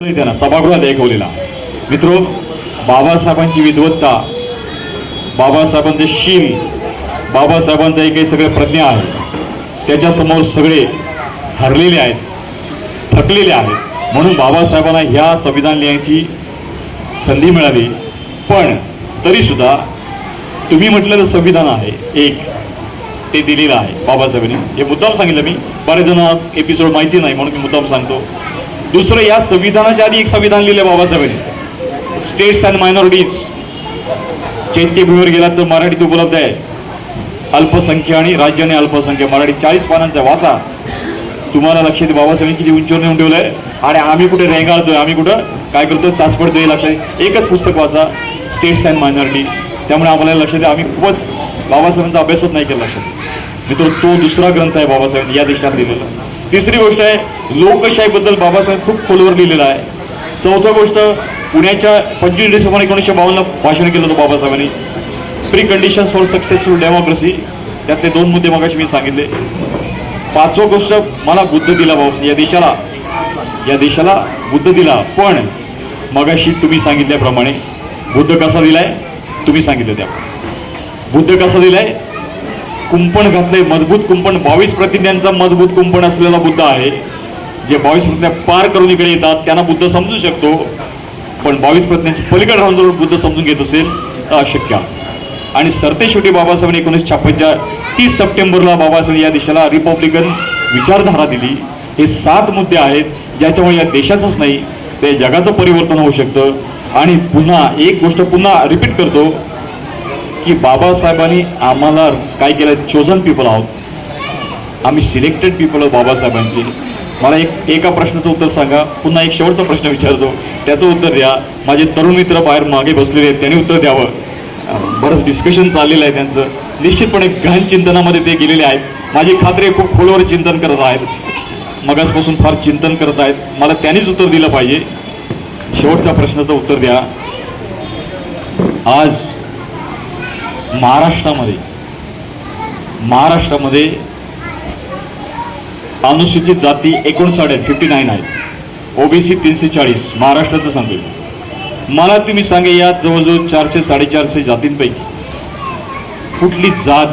त्यांना सभागृहात ऐकवलेला. मित्रो बाबासाहेबांची विद्वत्ता बाबासाहेबांचे शील बाबासाहेबांचं एक काही सगळे प्रज्ञा आहे त्याच्यासमोर सगळे हरलेले आहेत थकलेले आहेत. म्हणून बाबासाहेबांना ह्या संविधान लिहायची संधी मिळाली. पण तरीसुद्धा तुम्ही म्हटलेलं संविधान आहे. एक ते दिलेलं आहे बाबासाहेबांनी. हे मुद्दाम सांगितलं मी. बरेच जण एपिसोड माहिती नाही म्हणून मी मुद्दाम सांगतो. दुसरं या संविधानाच्या आधी एक संविधान लिहिलं बाबासाहेबांनी. स्टेट्स अँड मायनॉरिटीज चैत्यभूमीवर गेला तर मराठीत उपलब्ध आहे. अल्पसंख्या आणि राज्य आणि अल्पसंख्या. मराठी चाळीस पानांचा वाचा. तुम्हाला लक्षात येईल बाबासाहेबांनी किती उंचीवर नेऊन ठेवलंय? आणि आम्ही कुठे रेंगाळतोय? आम्ही कुठं काय करतो चाचपडतोय लक्षात एकच पुस्तक वाचा स्टेट्स अँड मायनॉरिटी त्यामुळे आम्हाला लक्षात आम्ही खूपच बाबासाहेबांचा अभ्यासच नाही केला लक्षात. मित्र तो दुसरा ग्रंथ आहे बाबासाहेबांनी या देशात लिहिलेला. तिसरी गोष्ट आहे लोकशाहीबद्दल बाबासाहेब खूप खोलवर लिहिलेला आहे. चौथं गोष्ट पुण्याच्या पंचवीस डिसेंबर एकोणीसशे बावन्न भाषण केलं होतं बाबासाहेबांनी. Preconditions for successful democracy त्यातले दोन मुद्दे मगाशी मी सांगितले. पाचवं गोष्ट मला बुद्ध दिला बाबा या देशाला. या देशाला बुद्ध दिला. पण मगाशी तुम्ही सांगितल्याप्रमाणे बुद्ध कसा दिलाय? तुम्ही सांगितलं त्या बुद्ध कसा दिलाय? कुंपण घातलंय मजबूत कुंपण. बावीस प्रतिज्ञांचा मजबूत कुंपण असलेला बुद्ध आहे. जे बावीस प्रतिज्ञा पार करून इकडे येतात त्यांना बुद्ध समजू शकतो. पण बावीस प्रतिज्ञांची पलीकडे राहून जर बुद्ध समजून घेत असेल तर अशक्य. आणि सरतेशेवटी बाबासाहेबांनी एकोणीसशे छप्पनच्या तीस सप्टेंबरला बाबासाहेब या देशाला रिपब्लिकन विचारधारा दिली. हे सात मुद्दे आहेत ज्याच्यामुळे या देशाचंच नाही ते जगाचं परिवर्तन होऊ शकतं. आणि पुन्हा एक गोष्ट पुन्हा रिपीट करतो. की बाबासाहेबांनी आम्हाला काय केलं चोजन पीपल आहोत. आम्ही सिलेक्टेड पीपल आहोत बाबासाहेबांचे. मला एक एका प्रश्नाचं उत्तर सांगा. पुन्हा एक शेवटचा प्रश्न विचारतो. त्याचं उत्तर द्या. माझे तरुण मित्र बाहेर मागे बसलेले आहेत त्यांनी उत्तर द्यावं. बरंच डिस्कशन चाललेलं आहे त्यांचं. निश्चितपणे गहन चिंतनामध्ये ते गेलेले आहेत. माझी खात्री खूप खोलवर चिंतन करत आहेत. मगासपासून फार चिंतन करत आहेत. मला त्यांनीच उत्तर दिलं पाहिजे. शेवटच्या प्रश्नाचं उत्तर द्या. आज महाराष्ट्रामध्ये. महाराष्ट्रामध्ये अनुसूचित जाती एकोणसाठ आहेत फिफ्टी नाईन आहेत ओबीसी तीनशे चाळीस महाराष्ट्राचं सांगेल. मला तुम्ही सांगे यात जवळजवळ चारशे साडेचारशे जातींपैकी कुठली जात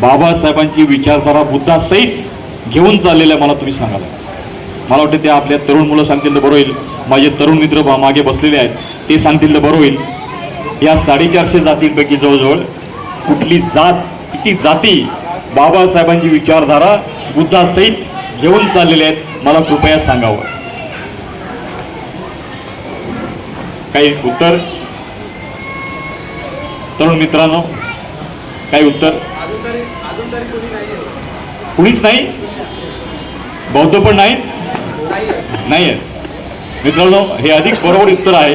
बाबासाहेबांची विचारधारा बुद्धासहित घेऊन चाललेल्या मला तुम्ही सांगाल. मला वाटतं ते आपल्या तरुण मुलं सांगतील तर बरं होईल. माझे तरुण मित्र मागे बसलेले आहेत ते सांगतील तर बरं होईल. या साडेचारशे जातींपैकी जवळजवळ कुठली जात किती जाती बाबासाहेबांची विचारधारा बुद्धासहित घेऊन चाललेले आहेत मला कृपया सांगावं. काही उत्तर? तरुण मित्रांनो काही उत्तर? कुणीच नाही? बौद्ध पण नाही? नाही मित्रांनो हे अधिक बरोबर उत्तर आहे.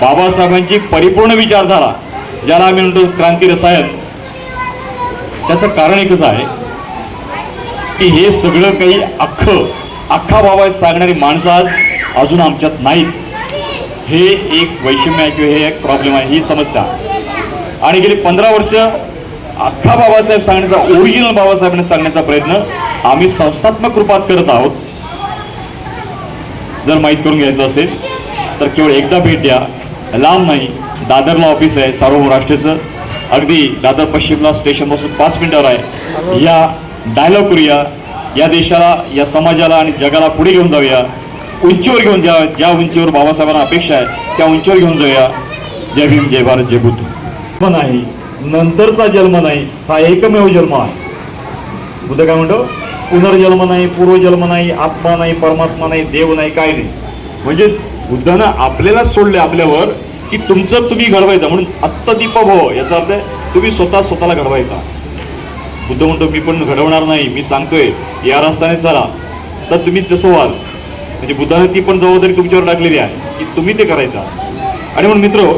बाबासाहेबांची परिपूर्ण विचारधारा ज्याला आम्ही म्हणतो क्रांती रसायन त्याचं कारण एकच आहे की हे सगळं काही अख्खं अख्खा बाबा सांगणारी माणसं आज अजून आमच्यात नाहीत. हे एक वैषम्य आहे किंवा हे एक प्रॉब्लेम आहे ही समस्या. आणि गेली पंधरा वर्ष अख्खा बाबासाहेब सांगण्याचा ओरिजिनल बाबासाहेबांनी सांगण्याचा प्रयत्न आम्ही संस्थात्मक रूपात करत आहोत. जर माहीत करून घ्यायचं असेल तर केवळ एकदा भेट द्या. लांब नाही. दादरला ऑफिस आहे सार्वभौम राष्ट्राचं. अगदी दादर पश्चिमला स्टेशनपासून पाच मिनिटावर आहे. या डायलॉग करूया. या देशाला या समाजाला आणि जगाला पुढे घेऊन जाऊया. उंचीवर घेऊन जा ज्या उंचीवर बाबासाहेबांना अपेक्षा आहे त्या उंचीवर घेऊन जाऊया. जय भीम जय भारत जय बुद्ध. जन्म नाही नंतरचा जन्म नाही हा एकमेव जन्म आहे. बुद्ध काय म्हणतो? पुनर्जन्म नाही पूर्वजन्म नाही आत्मा नाही परमात्मा नाही देव नाही काय नाही. म्हणजे बुद्धानं आपल्याला सोडले आपल्यावर की तुमचं तुम्ही घडवायचं. म्हणून आत्तदीप भव याचा अर्थ आहे तुम्ही स्वतः स्वतःला घडवायचा. बुद्ध म्हणतो मी पण घडवणार नाही. मी सांगतोय या रस्त्याने चला. तर तुम्ही तसं व्हाल. म्हणजे बुद्धाने ती पण जबाबदारी तुमच्यावर टाकलेली आहे की तुम्ही ते करायचा. आणि म्हणून मित्र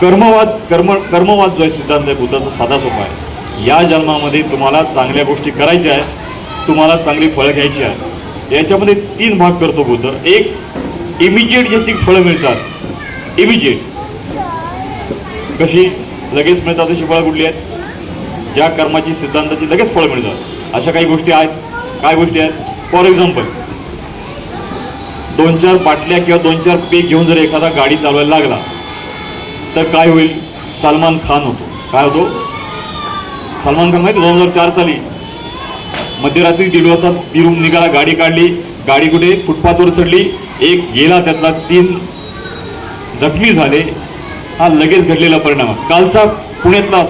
कर्मवाद कर्म कर्मवाद जो आहे सिद्धांत आहे बुद्धाचा साधा सोपा आहे. या जन्मामध्ये तुम्हाला चांगल्या गोष्टी करायच्या आहेत. तुम्हाला चांगली फळं घ्यायची आहेत. याच्यामध्ये तीन भाग करतो बुद्ध. एक इमिजिएट ज्याची फळं मिळतात. इमिजिएट कशी? लगेच मिळतात अशी फळं कुठली आहेत? ज्या कर्माची सिद्धांताची लगेच फळं मिळतात. अशा काही गोष्टी आहेत. काय गोष्टी आहेत? फॉर एक्झाम्पल दोन चार बाटल्या किंवा दोन चार पेक घेऊन जर एखादा गाडी चालवायला लागला तर काय होईल? सलमान खान होतो. काय होतो? सलमान खान माहिती दोन हजार चार साली मध्यरात्री दीड वाजता तिरून निघाला गाडी काढली. गाडी कुठे? फुटपाथवर चढली. एक गेला त्यातला तीन जखमी झाले हा लगेच घडलेला परिणाम. कालचा पुण्यातला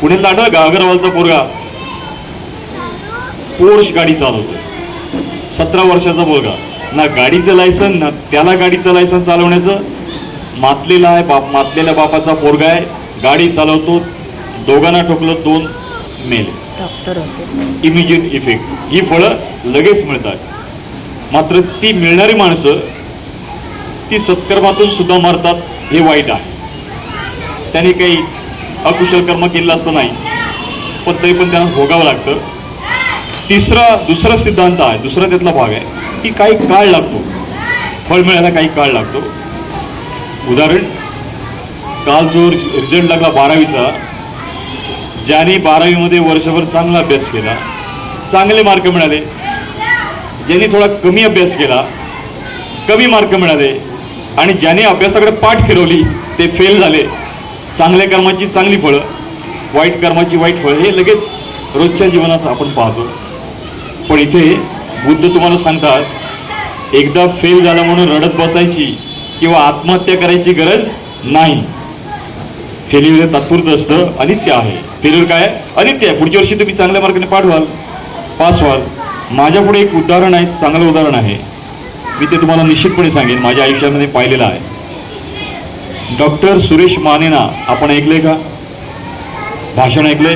पुण्यातला का अगरवालचा पोरगा पोर्श गाडी चालवतो सतरा वर्षाचा मुलगा. ना गाडीचं लायसन ना त्याला गाडीचं लायसन चालवण्याचं. मातलेला आहे बाप मातलेल्या बापाचा पोरगा आहे. गाडी चालवतो. दोघांना ठोकलं दोन मेले. इमिजिएट इफेक्ट ही फळं लगेच मिळतात. मात्र ती मिळणारी माणसं ती सत्कर्मातून सुद्धा मरतात हे वाईट आहे. त्याने काही अकुशल कर्म केलं असं नाही पण तरी पण त्यांना भोगावं लागतं. तिसरा दुसरा सिद्धांत आहे दुसरा त्यातला भाग आहे की काही काळ लागतो. फळ मिळायला काही काळ लागतो. उदाहरण काल जो रिझल्ट लागला बारावीचा ज्याने बारावीमध्ये वर्षभर चांगला अभ्यास केला चांगले मार्क मिळाले ज्यांनी थोडा कमी अभ्यास केला कमी मार्क मिळाले आणि ज्याने अभ्यासाकडे पाठ फिरवली ते फेल झाले. चांगल्या कर्माची चांगली फळं वाईट कर्माची वाईट फळं हे लगेच रोजच्या जीवनात आपण पाहतो. पण इथे बुद्ध तुम्हाला सांगतात एकदा फेल झाला म्हणून रडत बसायची किंवा आत्महत्या करायची गरज नाही. फेल्युअर हे तात्पुरतं असतं अनित्य आहे. फेल्युअर काय? अनित्य आहे. पुढच्या वर्षी तुम्ही चांगल्या मार्गाने पाठ व्हाल पास व्हाल. माझ्यापुढे एक उदाहरण आहे चांगलं उदाहरण आहे. मी ते तुम्हाला निश्चितपणे सांगेन माझ्या आयुष्यामध्ये पाहिलेलं आहे. डॉक्टर सुरेश मानेना आपण ऐकले का? भाषण ऐकले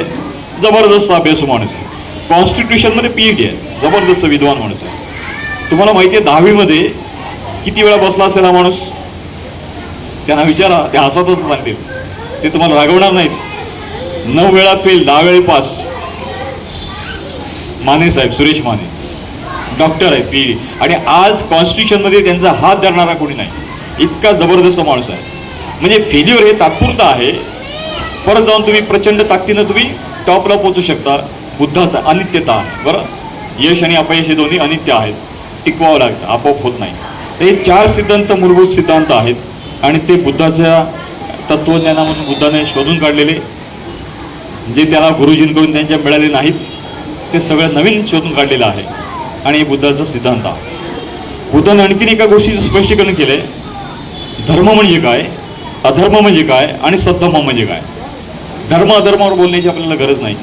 जबरदस्त अभ्यासू माणूस आहे. कॉन्स्टिट्युशनमध्ये पी डी आहे. जबरदस्त विद्वान माणूस आहे. तुम्हाला माहिती आहे दहावीमध्ये किती वेळा बसला असेल हा माणूस? त्यांना विचारा ते हसतच सांगतील ते. तुम्हाला रागवणार नाहीत. नऊ वेळा फेल दहा वेळी पास माने साहेब सुरेश माने. डॉक्टर आहे पी आणि आज कॉन्स्टिट्यूशनमध्ये त्यांचा हात धरणारा कोणी नाही. इतका जबरदस्त माणूस आहे. म्हणजे फेल्युअर हे तात्पुरतं आहे. परत जाऊन तुम्ही प्रचंड ताकदीनं तुम्ही टॉपला पोचू शकता. बुद्धाचा अनित्यता. आहे बरं? यश आणि अपयश हे दोन्ही अनित्य आहेत. टिकवावं लागतं. आपोआप होत नाही. तर हे चार सिद्धांत मूलभूत सिद्धांत आहेत. आणि ते बुद्धाच्या तत्वज्ञानामधून बुद्धाने शोधून काढलेले. जे त्याला गुरुजींकडून त्यांच्या मिळाले नाहीत. ते सगळं नवीन शोधून काढलेलं आहे. आणि हे बुद्धाचा सिद्धांत आहे. बुद्धाने आणखीन एका गोष्टीचं स्पष्टीकरण केले धर्म म्हणजे काय? अधर्म म्हणजे काय? आणि सद्धर्म म्हणजे काय? धर्म अधर्मावर बोलण्याची आपल्याला गरज नाही.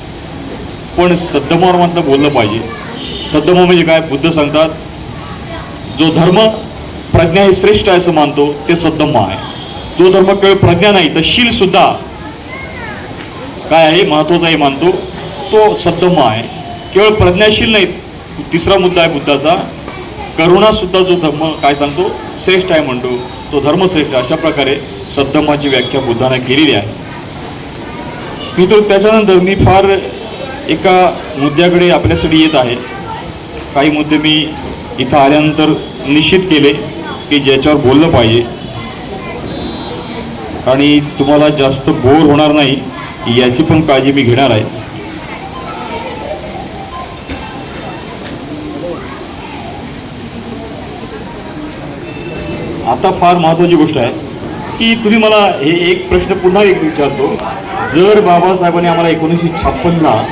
पण सद्धर्मावर मात्र बोललं पाहिजे. सद्धर्म म्हणजे काय? बुद्ध सांगतात जो धर्म प्रज्ञा हे श्रेष्ठ आहे असं मानतो ते सद्धम्म आहे. जो धर्म केवळ प्रज्ञा नाही तर शील सुद्धा काय आहे? महत्त्वाचा हे मानतो. तो सद्धम्म आहे. केवळ प्रज्ञाशील नाही तिसरा मुद्दा आहे बुद्धाचा. करुणासुद्धा जो धर्म काय सांगतो? श्रेष्ठ आहे म्हणतो. तो धर्म श्रेष्ठ अशा प्रकारे सद्धर्माची व्याख्या बुद्धाने केलेली आहे. मी तो त्याच्यानंतर मी फार एका मुद्द्याकडे आपल्यासाठी येत आहे. काही मुद्दे मी इथं आल्यानंतर निश्चित केले की ज्याच्यावर बोललं पाहिजे. आणि तुम्हाला जास्त बोर होणार नाही याची पण काळजी मी घेणार आहे. आता फार महत्वाची गोष्ट आहे की तुम्ही मला हे एक प्रश्न पुन्हा एक विचारतो. जर बाबासाहेबांनी आम्हाला एकोणीसशे छप्पनला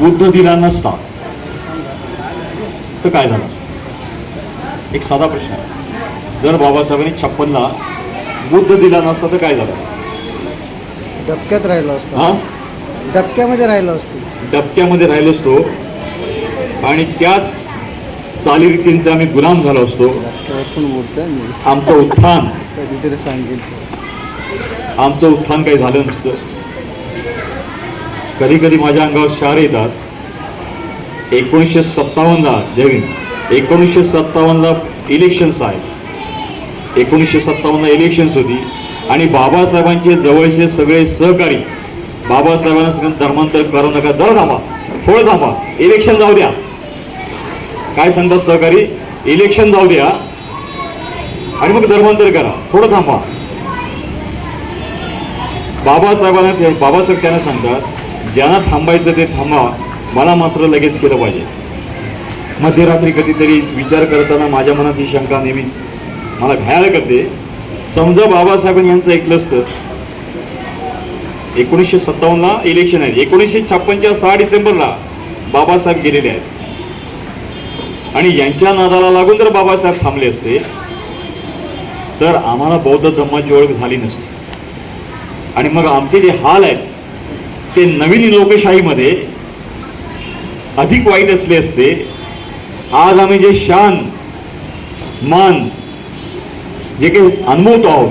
बुद्ध दिला नसता तर काय झालं? एक साधा प्रश्न आहे. जर बाबासाहेबांनी छप्पनला बुद्ध दिला नसता तर काय झालं? धक्क्यात राहिलो असतो. हा? धक्क्यामध्ये राहिलो असतो. डबक्यामध्ये राहिलो असतो. आणि त्याच चालीरीतींचे आम्ही गुलाम झालो असतो. पण बोलतोय मी. आमचं उत्थान. कधीतरी सांगेल आमचं उत्थान काही झालं नसतं. कधी कधी माझ्या अंगावर शार येतात. एकोणीसशे सत्तावन्नला जयवीन एकोणीसशे सत्तावन्नला इलेक्शन्स आहेत एकोणीसशे सत्तावन्नला इलेक्शन्स होती आणि बाबासाहेबांचे जवळचे सगळे सहकारी. बाबासाहेबांना धर्मांतर करू नका. जरा थांबा. थोडं थांबा. इलेक्शन जाऊ द्या. काय सांगतात सहकारी? इलेक्शन जाऊ द्या. आणि मग धर्मांतर करा. थोडं थांबा. बाबासाहेबांना बाबासाहेब त्यांना सांगतात ज्यांना थांबायचं ते थांबा. मला मात्र लगेच केलं पाहिजे. मध्यरात्री कधीतरी विचार करताना माझ्या मनात ही शंका नेहमी मला घ्यायला करते. समजा बाबासाहेबांनी यांचं ऐकलं असतं. एकोणीसशे सत्तावन्नला इलेक्शन आहे. एकोणीसशे छप्पनच्या सहा डिसेंबरला बाबासाहेब गेलेले आहेत. आणि यांच्या नादाला लागून जर बाबासाहेब थांबले असते तर आम्हाला बौद्ध धर्माची ओळख झाली नसती. आणि मग आमचे जे हाल आहेत ते नवीन लोकशाहीमध्ये अधिक वाईट असले असते. आज आम्ही जे शान मान जे काही अनुभवतो आहोत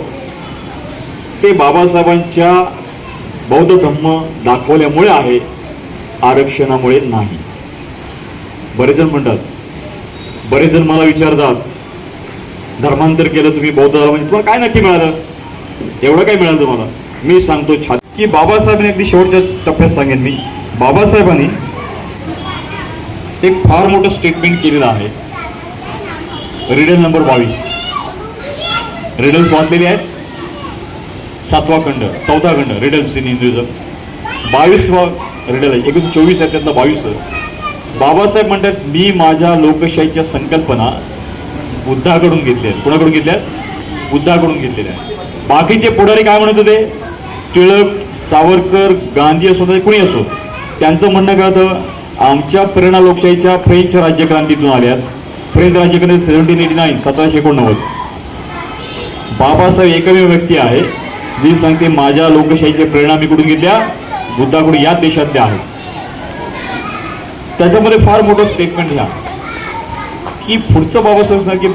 ते बाबासाहेबांच्या बौद्ध धर्म दाखवल्यामुळे आहे आरक्षणामुळे नाही. बरेच जण म्हणतात बरेच जण मला विचारतात धर्मांतर केलं तुम्ही बौद्ध धर्माचे म्हणजे तुम्हाला काय नक्की मिळालं? एवढं काय मिळालं तुम्हाला? मी सांगतो छात की बाबासाहेबांनी अगदी शेवटच्या टप्प्यात सांगेन मी. बाबासाहेबांनी एक फार मोठं स्टेटमेंट केलेलं आहे. रिडल नंबर बावीस. रिडल्स वाचलेले आहेत. सातवा खंड चौथा खंड रिडल्स इन हिंदुझम बावीसवा रिडल आहे. एकूण चोवीस आहे त्यातला बावीस बाबासाहेब म्हणतात मी माझ्या लोकशाहीच्या संकल्पना बुद्धाकडून घेतले आहेत. कुणाकडून घेतल्या आहेत? बुद्धाकडून घेतलेल्या आहेत. बाकीचे पुढारी काय म्हणत होते? टिळक सावरकर गांधी असो कुणी असो त्यांचं म्हणणं काय होतं? आमच्या प्रेरणा लोकशाहीच्या फ्रेंच राज्यक्रांतीतून आल्यात फ्रेंच राज्यक्रांती सेव्हन्टीन एटी नाईन सतराशे एकोणनव्वद. बाबासाहेब एकमेव व्यक्ती आहे. जी सांगते माझ्या लोकशाहीच्या प्रेरणा मी कुठून घेतल्या? बुद्धाकडून या देशातल्या आहेत. त्याच्यामध्ये फार मोठं स्टेटमेंट घ्या की पुढचं बाबासाहेब सांग की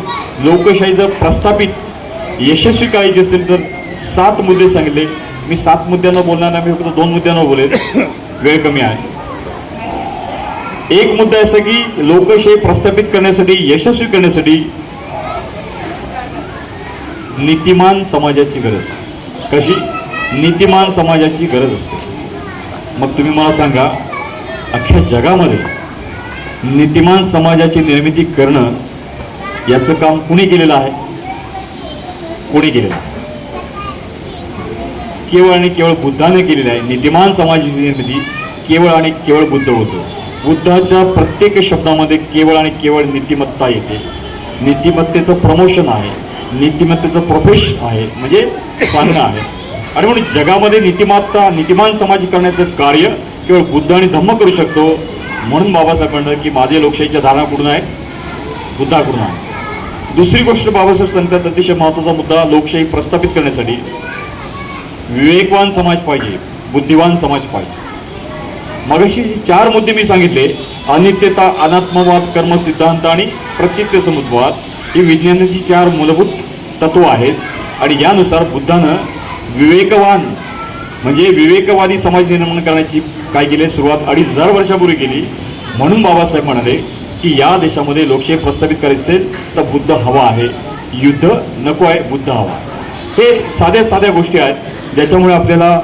लोकशाही जर प्रस्थापित यशस्वी करायची असेल तर सात मुद्दे सांगितले. मी सात मुद्द्यांना बोलणार नाही मी फक्त दोन मुद्द्यांना बोलेल वेळ कमी आहे. एक मुद्दा असा की लोकशाही प्रस्थापित करण्यासाठी यशस्वी करण्यासाठी नीतिमान समाजाची गरज. कशी? नीतिमान समाजाची गरज असते. मग तुम्ही मला सांगा अख्ख्या जगामध्ये नीतिमान समाजाची निर्मिती करणं याचं काम कुणी केलेलं आहे? कोणी केलेलं आहे? केवळ आणि केवळ बुद्धाने केलेलं आहे. नीतिमान समाजाची निर्मिती केवळ आणि केवळ बुद्ध होतो. बुद्धाच्या प्रत्येक शब्दामध्ये केवळ आणि केवळ नीतिमत्ता येते. नीतिमत्तेचं प्रमोशन आहे. नीतिमत्तेचं प्रोफेश आहे. म्हणजे सांगणं आहे. आणि म्हणून जगामध्ये नीतिमत्ता नीतिमान समाज करण्याचं कार्य केवळ बुद्ध आणि धम्म करू शकतो म्हणून बाबासाहेब म्हणतात की माझे लोकशाहीच्या धारणा कुठून आहे बुद्धाकडून आहे दुसरी गोष्ट बाबासाहेब सांगतात अतिशय महत्त्वाचा मुद्दा लोकशाही प्रस्थापित करण्यासाठी विवेकवान समाज पाहिजे बुद्धिवान समाज पाहिजे. मगाशी चार मुद्दे मी सांगितले अनित्यता अनात्मवाद कर्म सिद्धांत आणि प्रत्यक्ष समुद्वाद ही विज्ञानाची चार मूलभूत तत्व आहेत आणि यानुसार बुद्धानं विवेकवान म्हणजे विवेकवादी समाज निर्माण करण्याची काय केली सुरुवात अडीच हजार वर्षापूर्वी केली. म्हणून बाबासाहेब म्हणाले की या देशामध्ये लोकशाही प्रस्थापित करायची असेल तर बुद्ध हवा आहे. युद्ध नको आहे बुद्ध हवा हे साध्या साध्या गोष्टी आहेत. ज्याच्यामुळे आपल्याला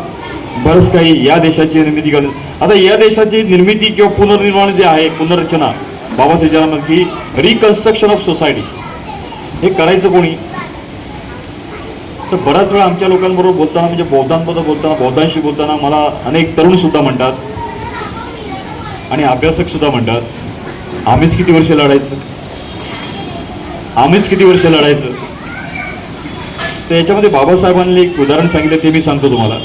बरंच काही या देशाची निर्मिती करणं आता या देशाची निर्मिती किंवा पुनर्निर्माण जे आहे पुनर्रचना बाबासाहेब ज्याला की रिकन्स्ट्रक्शन ऑफ सोसायटी हे करायचं कोणी? तर बऱ्याच वेळा आमच्या लोकांबरोबर बोलताना म्हणजे बौद्धांबद्दल बोलताना बौद्धांशी बोलताना मला अनेक तरुण सुद्धा म्हणतात. आणि अभ्यासक सुद्धा म्हणतात आम्हीच किती वर्ष लढायचं? आम्हीच किती वर्ष लढायचं? तर याच्यामध्ये बाबासाहेबांनी एक उदाहरण सांगितलं ते मी सांगतो तुम्हाला.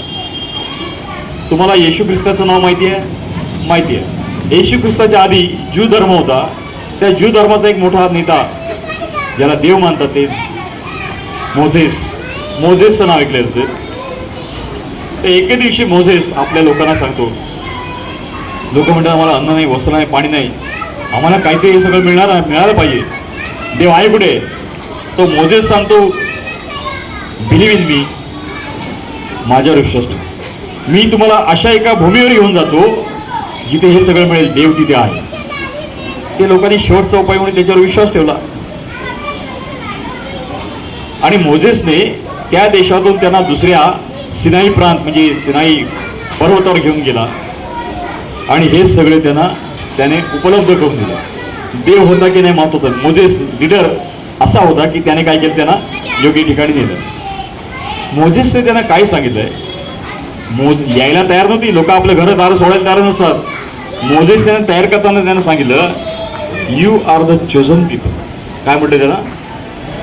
तुम्हाला येशू ख्रिस्ताचं नाव माहिती आहे? माहिती आहे. येशू ख्रिस्ताच्या आधी ज्यू धर्म होता. त्या ज्यू धर्माचा एक मोठा नेता ज्याला देव मानतात ते मोझेस. मोझेसचं नाव ऐकलं असेल तर एके दिवशी मोझेस आपल्या लोकांना सांगतो लोक म्हणतात आम्हाला अन्न नाही वस्त्र नाही पाणी नाही. आम्हाला काहीतरी हे सगळं मिळणार मिळालं पाहिजे. देव आहे कुठे? तो मोझेस सांगतो बिलीव्ह इन मी माझ्यावर विश्वास मी तुम्हाला अशा एका भूमीवर घेऊन जातो जिथे हे सगळं मिळेल. देव तिथे आहे. ते लोकांनी शेवटचा उपाय म्हणून त्याच्यावर विश्वास ठेवला. आणि मोझेसने त्या देशातून त्यांना दुसऱ्या सिनाई प्रांत म्हणजे सिनाई पर्वतावर घेऊन गेला. आणि हे सगळे त्यांना त्याने उपलब्ध करून दिलं. देव होता की नाही महत्वाचं? मोजेस लिडर असा होता की त्याने काय केलं? त्यांना योग्य ठिकाणी नेलं. मोजेसने त्यांना काय सांगितलंय? मोज यायला तयार नव्हती. लोक आपलं घर दार सोडायला तयार नसतात. मोजेस त्यांना तयार करताना त्यांना सांगितलं you are the chosen people काय म्हटलं त्यांना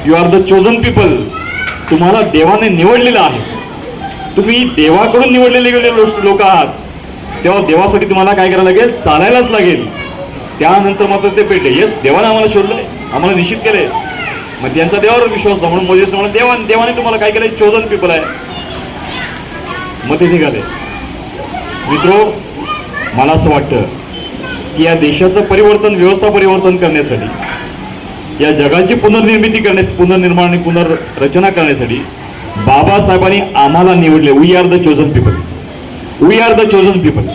you are the chosen people तुम्हाला देवाने निवडलेलं आहे. तुम्ही देवाकडून निवडलेले गेले लोक आहात. तेव्हा देवासाठी तुम्हाला काय करायला लागेल? चालायलाच लागेल. त्यानंतर मात्र ते पेटले. येस देवाने आम्हाला शोधलंय. आम्हाला निश्चित केलंय. मग त्यांचा देवावर विश्वास म्हणून मोदी म्हणून देवा देवाने तुम्हाला काय केलंय? चोजन पीपल आहे. मग ते निघाले. मित्रो मला असं वाटतं की या देशाचं परिवर्तन व्यवस्था परिवर्तन करण्यासाठी या जगाची पुनर्निर्मिती करण्यास पुनर्निर्माण आणि पुनर्रचना करण्यासाठी बाबासाहेबांनी आम्हाला निवडले. We are the chosen people we are the chosen people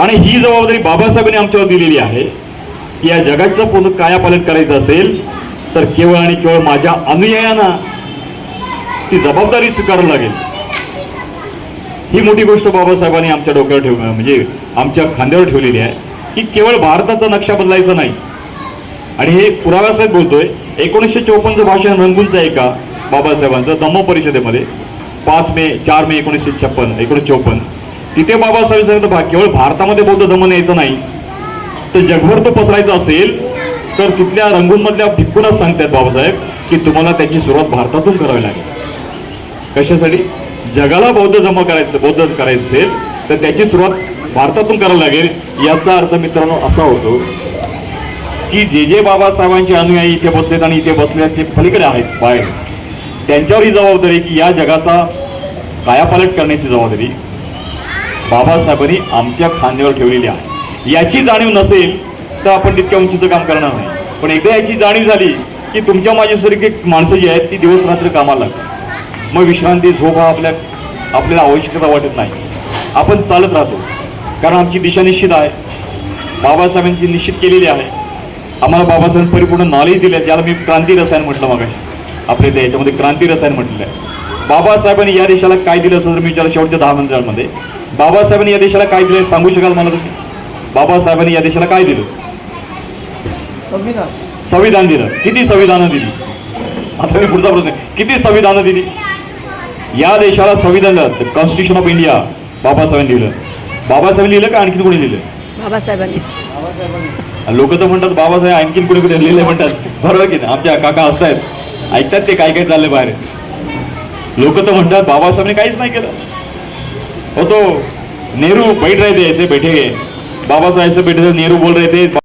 आणि ही जबाबदारी बाबासाहेबांनी आमच्यावर दिलेली आहे की या जगाचं पुन्हा कायापालन करायचं असेल तर केवळ आणि केवळ माझ्या अनुयायांना ती जबाबदारी स्वीकारावी लागेल. ही मोठी गोष्ट बाबासाहेबांनी आमच्या डोक्यावर ठेव म्हणजे आमच्या खांद्यावर ठेवलेली आहे की केवळ भारताचा नक्षा बदलायचा नाही आणि हे पुराव्यासाहेब बोलतोय एकोणीसशे चौपन्नचं भाषण रंगूनचं आहे का? बाबासाहेबांचं दम्म परिषदेमध्ये. पाच मे चार मे एकोणीसशे छप्पन एकोणीसशे चौपन्न. तिथे बाबासाहेब सांगितलं भा केवळ भारतामध्ये बौद्ध धम्म न्यायचं नाही. तर जगभर तो पसरायचा असेल तर तिथल्या रंगूनमधल्या भिक्कूला सांगतात बाबासाहेब की तुम्हाला त्याची सुरुवात भारतातून करावी लागेल. कशासाठी? जगाला बौद्ध जमा करायचं बौद्ध करायचं असेल तर त्याची सुरुवात भारतातून करावी लागेल याचा अर्थ मित्रांनो असा होतो की जे जे बाबासाहेबांचे अनुयायी इथे बसलेत आणि इथे बसल्याचे पलीकडे आहेत बाहेर. त्यांच्यावर ही जबाबदारी की या जगाचा कायापालट करण्याची जबाबदारी बाबासाहेबांनी आमच्या खांद्यावर ठेवलेली आहे. याची जाणीव नसेल तर आपण तितक्या उंचीचं काम करणार नाही. पण एकदा याची जाणीव झाली की तुमच्या माझ्यासारखी माणसं जी आहेत ती दिवस रात्र कामाला लागतात. मग विश्रांती झोप हा आपल्या आपल्याला आवश्यकता वाटत नाही. आपण चालत राहतो. कारण आमची दिशा निश्चित आहे. बाबासाहेबांची निश्चित केलेली आहे. आम्हाला बाबासाहेब परिपूर्ण नॉलेज दिले ज्याला मी क्रांती रसायन म्हटलं मग आपल्या त्या याच्यामध्ये क्रांती रसायन म्हटलेलं आहे बाबासाहेबांनी या देशाला काय दिलं असं जर मी विचारलं शेवटच्या दहा मिनिटांमध्ये बाबासाहेबांनी या देशाला काय दिलं सांगू शकाल मला तुम्ही? बाबासाहेबांनी या देशाला काय दिलं? संविधान. संविधान दिलं. किती संविधानं दिली? आता मी पुढचा प्रश्न किती संविधानं दिली? या देशाला संविधान कॉन्स्टिट्यूशन ऑफ इंडिया बाबासाहेबांनी लिहिलं बाबासाहेबांनी लिहिलं का? आणखी कोणी लिहिलं? बाबासाहेबांनी लोक तर म्हणतात बाबासाहेब आणखीन कुठे कुठे लिहिले म्हणतात. बरोबर की नाही? आमच्या काका असतायत. ऐकतात ते काय काय चाललंय बाहेर. लोक तर म्हणतात बाबासाहेबांनी काहीच नाही केलं. हो तो नेहरू बैठ रहे थे ऐसे बैठे. बाबासाहेब ऐसे बैठे थे नेहरू बोल रहे थे.